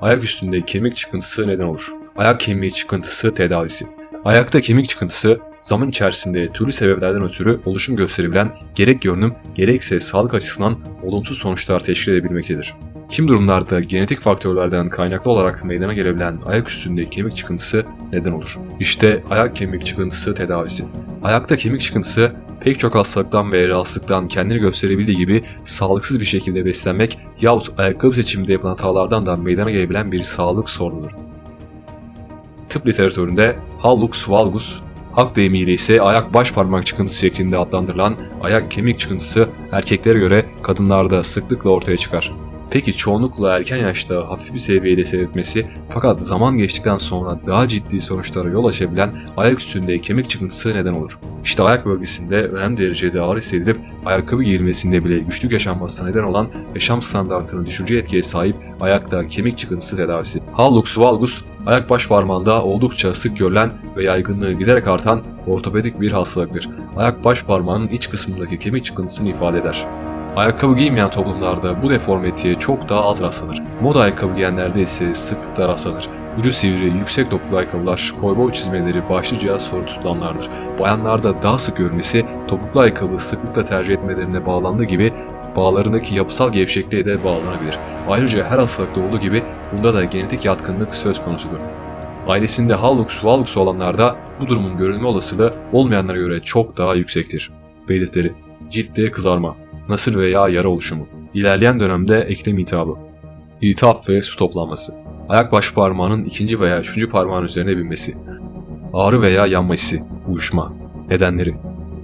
Ayak üstünde kemik çıkıntısı neden olur? Ayak kemiği çıkıntısı tedavisi. Ayakta kemik çıkıntısı zaman içerisinde türlü sebeplerden ötürü oluşum gösterebilen gerek görünüm gerekse sağlık açısından olumsuz sonuçlar teşkil edebilmektedir. Kim durumlarda genetik faktörlerden kaynaklı olarak meydana gelebilen ayak üstünde kemik çıkıntısı neden olur? İşte ayak kemik çıkıntısı tedavisi. Ayakta kemik çıkıntısı pek çok hastalıktan ve rahatsızlıktan kendini gösterebildiği gibi sağlıksız bir şekilde beslenmek yahut ayakkabı seçiminde yapılan hatalardan da meydana gelebilen bir sağlık sorunudur. Tıp literatüründe hallux valgus, halk deyimiyle ise ayak baş parmak çıkıntısı şeklinde adlandırılan ayak kemik çıkıntısı erkeklere göre kadınlarda sıklıkla ortaya çıkar. Peki çoğunlukla erken yaşta hafif bir seviyede seyretmesi fakat zaman geçtikten sonra daha ciddi sonuçlara yol açabilen ayak üstünde kemik çıkıntısı neden olur. İşte ayak bölgesinde önemli derecede ağrı hissedilip ayakkabı giyilmesinde bile güçlük yaşanmasına neden olan yaşam standartını düşürücü etkiye sahip ayakta kemik çıkıntısı tedavisi. Hallux valgus, ayak baş parmağında oldukça sık görülen ve yaygınlığı giderek artan ortopedik bir hastalıktır. Ayak baş parmağının iç kısmındaki kemik çıkıntısını ifade eder. Ayakkabı giymeyen toplumlarda bu deformitiye çok daha az rastlanır. Moda ayakkabı giyenlerde ise sıklıkla rastlanır. Ucu sivri, yüksek topuklu ayakkabılar, koyboy çizmeleri başlıca soru tutulanlardır. Bayanlarda daha sık görülmesi topuklu ayakkabı sıklıkla tercih etmelerine bağlandığı gibi bağlarındaki yapısal gevşekliğe de bağlanabilir. Ayrıca her hastalıkta olduğu gibi bunda da genetik yatkınlık söz konusudur. Ailesinde hallux valgus olanlarda bu durumun görülme olasılığı olmayanlara göre çok daha yüksektir. Belirtileri Ciltte kızarma, nasır veya yara oluşumu, ilerleyen dönemde eklem iltihabı, iltihap ve su toplanması, ayak baş parmağının ikinci veya üçüncü parmağın üzerine binmesi, ağrı veya yanma hissi, uyuşma, nedenleri,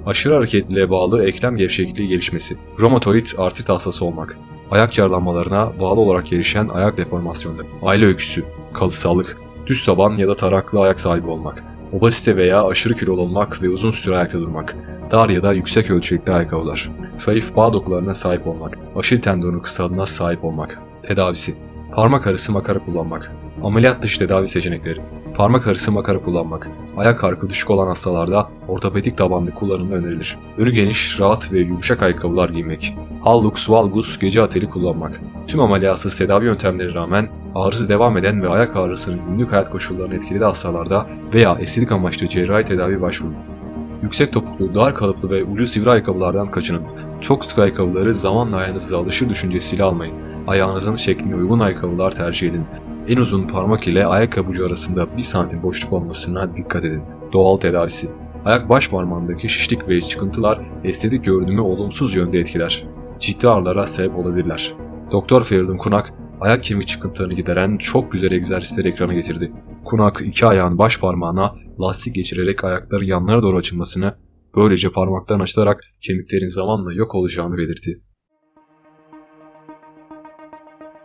aşırı hareketliliğe bağlı eklem gevşekliği gelişmesi, romatoid artrit hastası olmak, ayak yaralanmalarına bağlı olarak gelişen ayak deformasyonları, aile öyküsü, kalıtsallık, düz taban ya da taraklı ayak sahibi olmak, obezite veya aşırı kilolu olmak ve uzun süre ayakta durmak, dar ya da yüksek ölçekli ayakkabılar, zayıf bağ dokularına sahip olmak, aşil tendonu kısalığına sahip olmak, tedavisi, parmak arası makara kullanmak, ameliyat dışı tedavi seçenekleri, parmak arası makara kullanmak, ayak arka düşük olan hastalarda ortopedik tabanlı kullanımı önerilir. Önü geniş, rahat ve yumuşak ayakkabılar giymek, hallux valgus gece ateli kullanmak, tüm ameliyatsız tedavi yöntemleri rağmen ağrısı devam eden ve ayak ağrısının günlük hayat koşullarını etkilediği hastalarda veya estetik amaçlı cerrahi tedavi başvurun. Yüksek topuklu, dar kalıplı ve ucu sivri ayakkabılardan kaçının. Çok sık ayakkabıları zamanla ayağınıza alışır düşüncesiyle almayın. Ayağınızın şekline uygun ayakkabılar tercih edin. En uzun parmak ile ayakkabı ucu arasında 1 santim boşluk olmasına dikkat edin. Doğal tedavisi. Ayak baş parmağındaki şişlik ve çıkıntılar estetik görünümü olumsuz yönde etkiler. Ciddi ağrılara sebep olabilirler. Doktor Feridun Kunak, ayak kemik çıkıntılarını gideren çok güzel egzersizleri ekrana getirdi. Kunak iki ayağın baş parmağına lastik geçirerek ayakların yanlara doğru açılmasını, böylece parmakların açılarak kemiklerin zamanla yok olacağını belirtti.